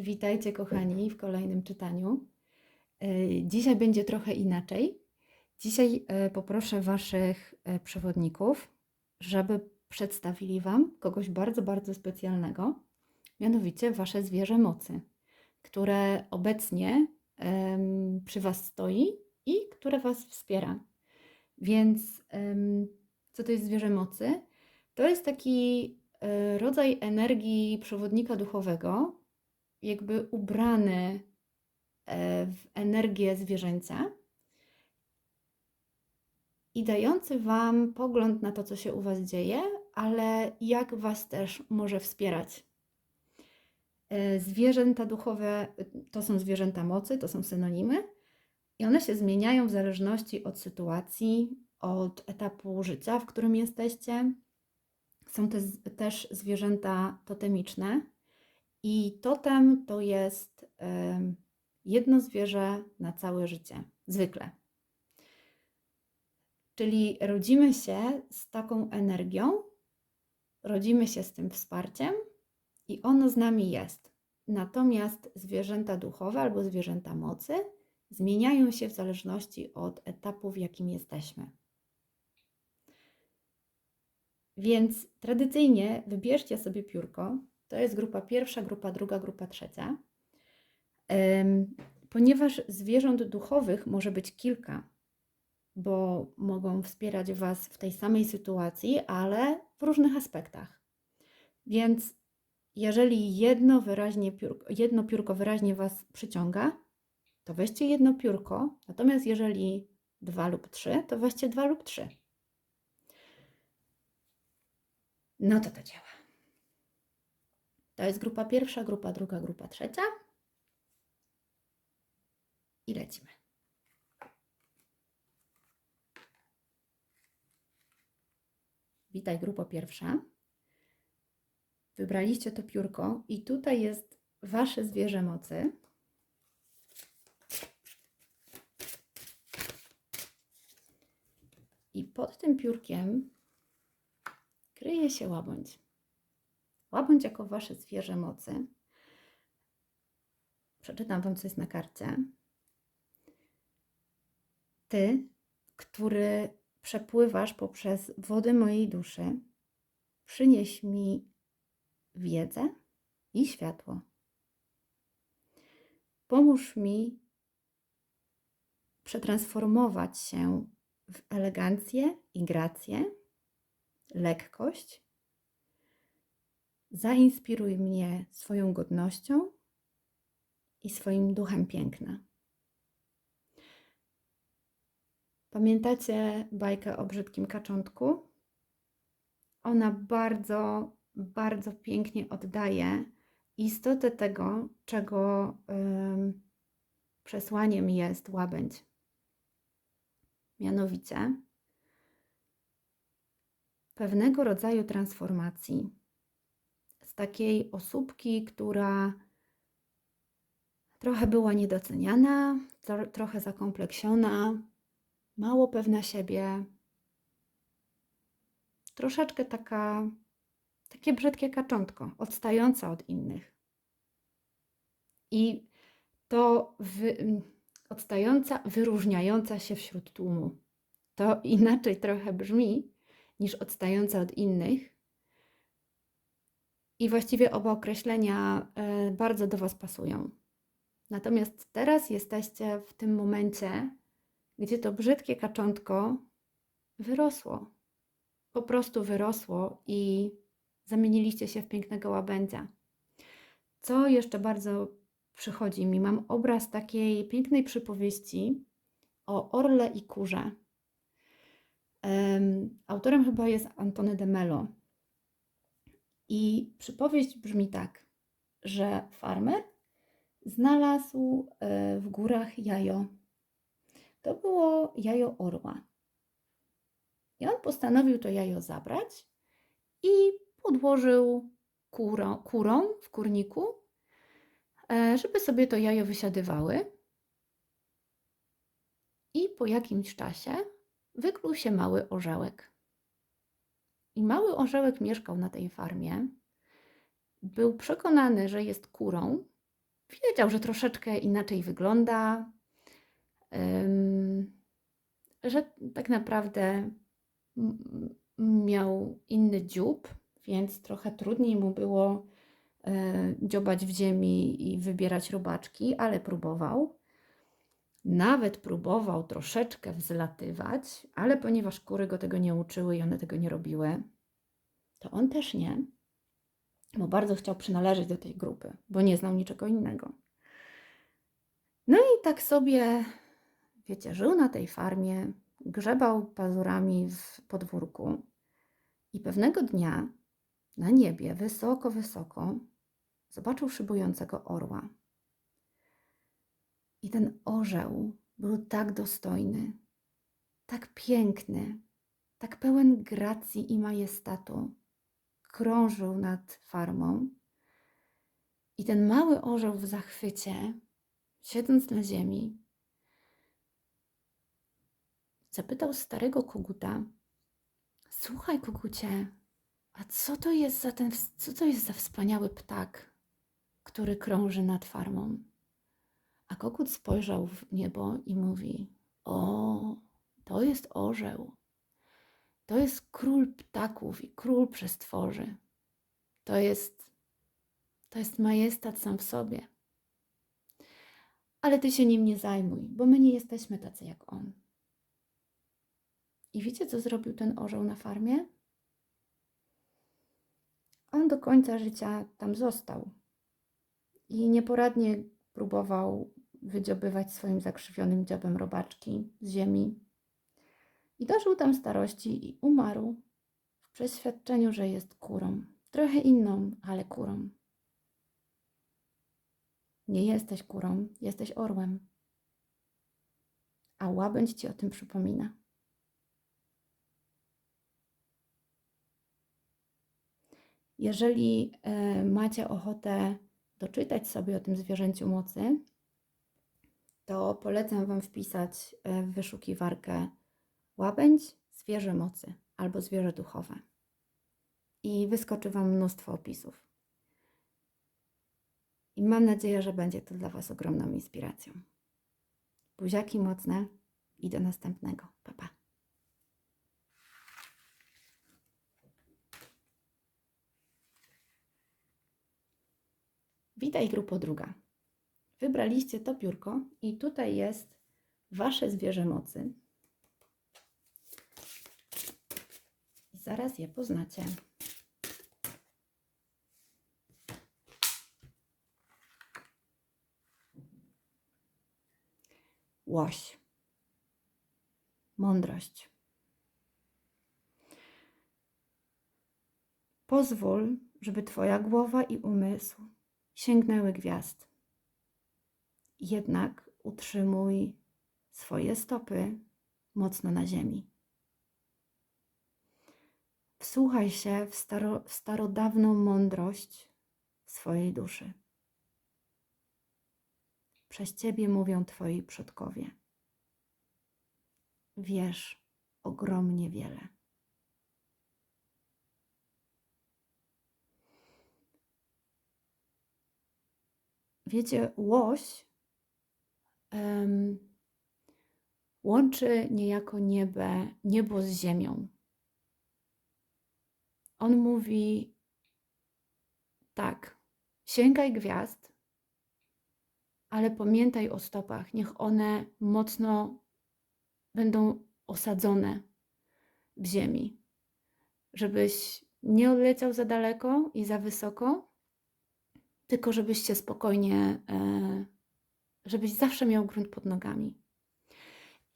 Witajcie, kochani, w kolejnym czytaniu. E, Dzisiaj będzie trochę inaczej. Dzisiaj e, poproszę Waszych e, przewodników, żeby przedstawili Wam kogoś bardzo, bardzo specjalnego, mianowicie Wasze zwierzę mocy, które obecnie przy Was stoi i które Was wspiera. Więc co to jest zwierzę mocy? To jest taki rodzaj energii przewodnika duchowego, jakby ubrany e, w energię zwierzęcia i dający Wam pogląd na to, co się u Was dzieje, ale jak Was też może wspierać. E, Zwierzęta duchowe y, to są zwierzęta mocy, to są synonimy i one się zmieniają w zależności od sytuacji, od etapu życia, w którym jesteście. Są te, też zwierzęta totemiczne, i totem to jest jedno zwierzę na całe życie, zwykle. Czyli rodzimy się z taką energią, rodzimy się z tym wsparciem i ono z nami jest. Natomiast zwierzęta duchowe albo zwierzęta mocy zmieniają się w zależności od etapu, w jakim jesteśmy. Więc tradycyjnie wybierzcie sobie piórko. To jest grupa pierwsza, grupa druga, grupa trzecia. Ponieważ zwierząt duchowych może być kilka, bo mogą wspierać Was w tej samej sytuacji, ale w różnych aspektach. Więc jeżeli jedno, wyraźnie piórko, jedno piórko wyraźnie Was przyciąga, to weźcie jedno piórko, natomiast jeżeli dwa lub trzy, to weźcie dwa lub trzy. No to to działa. To jest grupa pierwsza, grupa druga, grupa trzecia. I lecimy. Witaj, grupa pierwsza. Wybraliście to piórko i tutaj jest wasze zwierzę mocy. I pod tym piórkiem kryje się łabędź. Łabędź jako wasze zwierzę mocy. Przeczytam wam, co jest na karcie. Ty, który przepływasz poprzez wody mojej duszy, przynieś mi wiedzę i światło. Pomóż mi przetransformować się w elegancję i grację, lekkość. Zainspiruj mnie swoją godnością i swoim duchem piękna. Pamiętacie bajkę o brzydkim kaczątku? Ona bardzo, bardzo pięknie oddaje istotę tego, czego ym, przesłaniem jest łabędź. Mianowicie pewnego rodzaju transformacji takiej osóbki, która trochę była niedoceniana, tro, trochę zakompleksiona, mało pewna siebie, troszeczkę taka, takie brzydkie kaczątko, odstająca od innych. I to wy, odstająca, wyróżniająca się wśród tłumu. To inaczej trochę brzmi niż odstająca od innych. I właściwie oba określenia e, bardzo do Was pasują. Natomiast teraz jesteście w tym momencie, gdzie to brzydkie kaczątko wyrosło. Po prostu wyrosło i zamieniliście się w pięknego łabędzia. Co jeszcze bardzo przychodzi mi? Mam obraz takiej pięknej przypowieści o orle i kurze. Um, autorem chyba jest Antony de Mello. I przypowieść brzmi tak, że farmer znalazł e, w górach jajo to było jajo orła. I on postanowił to jajo zabrać i podłożył kurą, kurą w kurniku, e, żeby sobie to jajo wysiadywały. I po jakimś czasie wykluł się mały orzełek. I mały orzełek mieszkał na tej farmie. Był przekonany, że jest kurą, wiedział, że troszeczkę inaczej wygląda, że tak naprawdę miał inny dziób, więc trochę trudniej mu było e, dziobać w ziemi i wybierać robaczki, ale próbował. Nawet próbował troszeczkę wzlatywać, ale ponieważ kury go tego nie uczyły i one tego nie robiły, to on też nie, bo bardzo chciał przynależeć do tej grupy, bo nie znał niczego innego. No i tak sobie, wiecie, żył na tej farmie, grzebał pazurami w podwórku i pewnego dnia na niebie, wysoko, wysoko, zobaczył szybującego orła. I ten orzeł był tak dostojny, tak piękny, tak pełen gracji i majestatu. Krążył nad farmą. I ten mały orzeł w zachwycie, siedząc na ziemi, zapytał starego koguta: Słuchaj, kogucie, a co to jest za ten, co to jest za wspaniały ptak, który krąży nad farmą? A kogut spojrzał w niebo i mówi: O, to jest orzeł. To jest król ptaków i król przestworzy. To jest, to jest majestat sam w sobie. Ale ty się nim nie zajmuj, bo my nie jesteśmy tacy jak on. I wiecie, co zrobił ten orzeł na farmie? On do końca życia tam został i nieporadnie próbował wydziobywać swoim zakrzywionym dziobem robaczki z ziemi. I dożył tam starości i umarł w przeświadczeniu, że jest kurą. Trochę inną, ale kurą. Nie jesteś kurą, jesteś orłem. A łabędź ci o tym przypomina. Jeżeli e, macie ochotę doczytać sobie o tym zwierzęciu mocy, to polecam Wam wpisać e, w wyszukiwarkę łabędź, zwierzę mocy albo zwierzę duchowe. I wyskoczy Wam mnóstwo opisów. I mam nadzieję, że będzie to dla Was ogromną inspiracją. Buziaki mocne i do następnego. Pa, pa. Witaj grupo druga. Wybraliście to piórko i tutaj jest Wasze zwierzę mocy. Zaraz je poznacie. Łoś. Mądrość. Pozwól, żeby Twoja głowa i umysł sięgnęły gwiazd. Jednak utrzymuj swoje stopy mocno na ziemi. Wsłuchaj się w, staro, starodawną mądrość swojej duszy. Przez Ciebie mówią Twoi przodkowie. Wiesz ogromnie wiele. Wiecie, łoś um, łączy niejako niebie, niebo z ziemią. On mówi tak, sięgaj gwiazd, ale pamiętaj o stopach, niech one mocno będą osadzone w ziemi, żebyś nie odleciał za daleko i za wysoko, tylko żebyś się spokojnie, e, żebyś zawsze miał grunt pod nogami.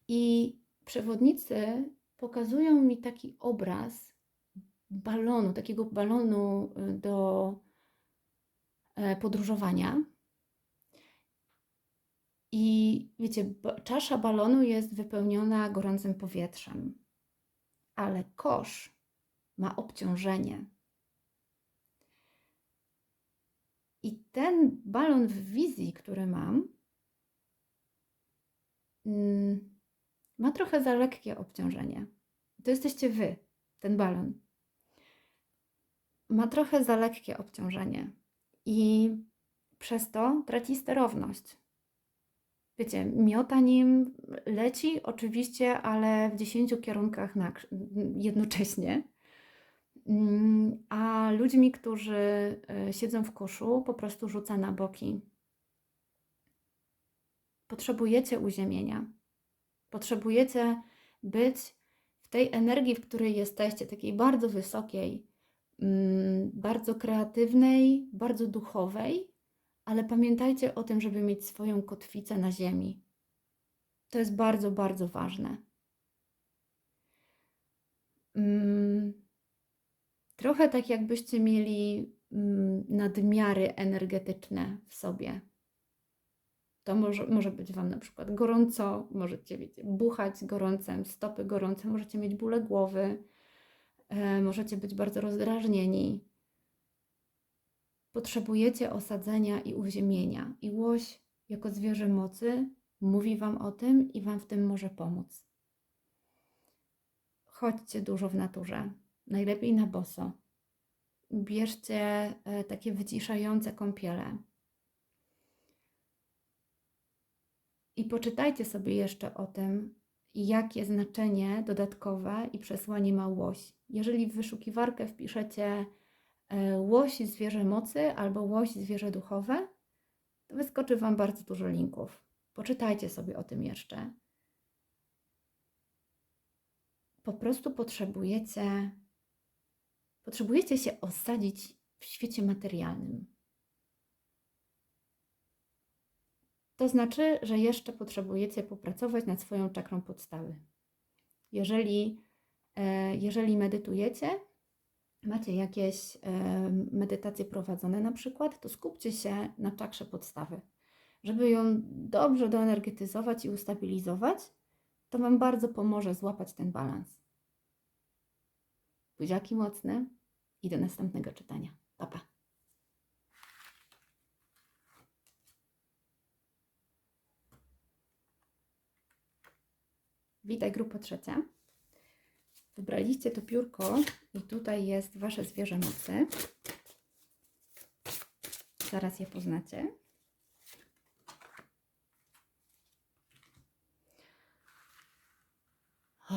I przewodnicy pokazują mi taki obraz balonu, takiego balonu e, do e, podróżowania. I wiecie, czasza balonu jest wypełniona gorącym powietrzem, ale kosz ma obciążenie. I ten balon w wizji, który mam, ma trochę za lekkie obciążenie. To jesteście wy, ten balon. Ma trochę za lekkie obciążenie. I przez to traci sterowność. Wiecie, miota nim leci oczywiście, ale w dziesięciu kierunkach na, jednocześnie. Mm, A ludźmi, którzy e, siedzą w koszu, po prostu rzuca na boki. Potrzebujecie uziemienia. Potrzebujecie być w tej energii, w której jesteście, takiej bardzo wysokiej, mm, bardzo kreatywnej, bardzo duchowej, ale pamiętajcie o tym, żeby mieć swoją kotwicę na ziemi. To jest bardzo, bardzo ważne. Mm, Trochę tak, jakbyście mieli mm, nadmiary energetyczne w sobie. To może, może być Wam na przykład gorąco, możecie wiecie, buchać gorącem, stopy gorące, możecie mieć bóle głowy, e, możecie być bardzo rozdrażnieni. Potrzebujecie osadzenia i uziemienia. I łoś, jako zwierzę mocy, mówi Wam o tym i Wam w tym może pomóc. Chodźcie dużo w naturze, najlepiej na boso. Bierzcie e, takie wyciszające kąpiele. I poczytajcie sobie jeszcze o tym, jakie znaczenie dodatkowe i przesłanie ma łoś. Jeżeli w wyszukiwarkę wpiszecie e, łoś zwierzę mocy albo łoś zwierzę duchowe, to wyskoczy Wam bardzo dużo linków. Poczytajcie sobie o tym jeszcze. Po prostu potrzebujecie, potrzebujecie się osadzić w świecie materialnym. To znaczy, że jeszcze potrzebujecie popracować nad swoją czakrą podstawy. Jeżeli, e, jeżeli medytujecie, macie jakieś e, medytacje prowadzone na przykład, to skupcie się na czakrze podstawy. Żeby ją dobrze doenergetyzować i ustabilizować, to Wam bardzo pomoże złapać ten balans. Buziaki mocne i do następnego czytania. Pa, pa. Witaj grupa trzecia. Wybraliście to piórko i tutaj jest Wasze zwierzę mocy. Zaraz je poznacie. O,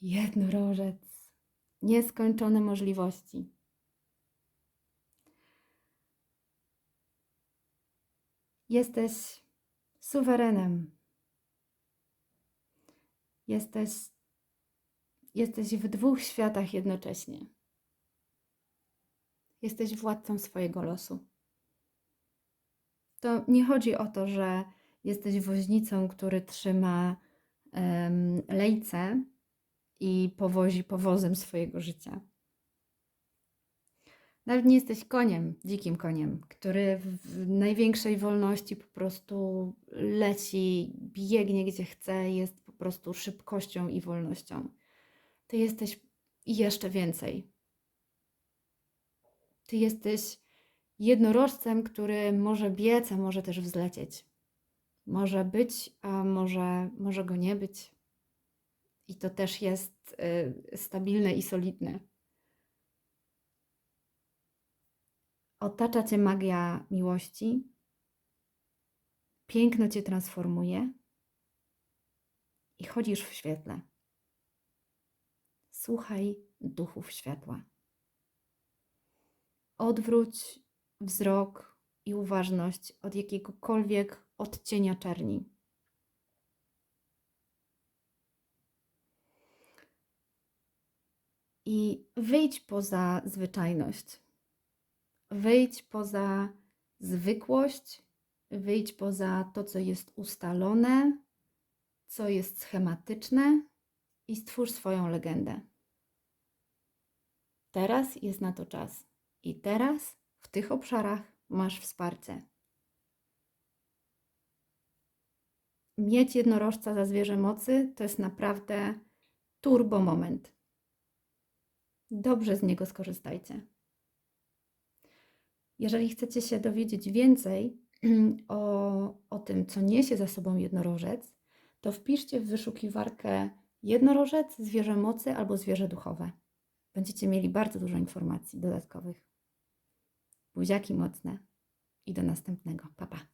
jednorożec. Nieskończone możliwości. Jesteś suwerenem. Jesteś, jesteś w dwóch światach jednocześnie. Jesteś władcą swojego losu. To nie chodzi o to, że jesteś woźnicą, który trzyma um, lejce i powozi powozem swojego życia. Nawet nie jesteś koniem, dzikim koniem, który w największej wolności po prostu leci, biegnie gdzie chce, jest prostu szybkością i wolnością. Ty jesteś jeszcze więcej. Ty jesteś jednorożcem, który może biec, a może też wzlecieć. Może być, a może, może go nie być. I to też jest y, stabilne i solidne. Otacza cię magia miłości. Piękno cię transformuje i chodzisz w świetle. Słuchaj duchów światła. Odwróć wzrok i uważność od jakiegokolwiek odcienia czerni. I wyjdź poza zwyczajność. Wyjdź poza zwykłość, wyjdź poza to, co jest ustalone, co jest schematyczne i stwórz swoją legendę. Teraz jest na to czas. I teraz w tych obszarach masz wsparcie. Mieć jednorożca za zwierzę mocy to jest naprawdę turbo moment. Dobrze z niego skorzystajcie. Jeżeli chcecie się dowiedzieć więcej o, o tym, co niesie za sobą jednorożec, to wpiszcie w wyszukiwarkę jednorożec, zwierzę mocy albo zwierzę duchowe. Będziecie mieli bardzo dużo informacji dodatkowych. Buziaki mocne. i do następnego. Pa, pa.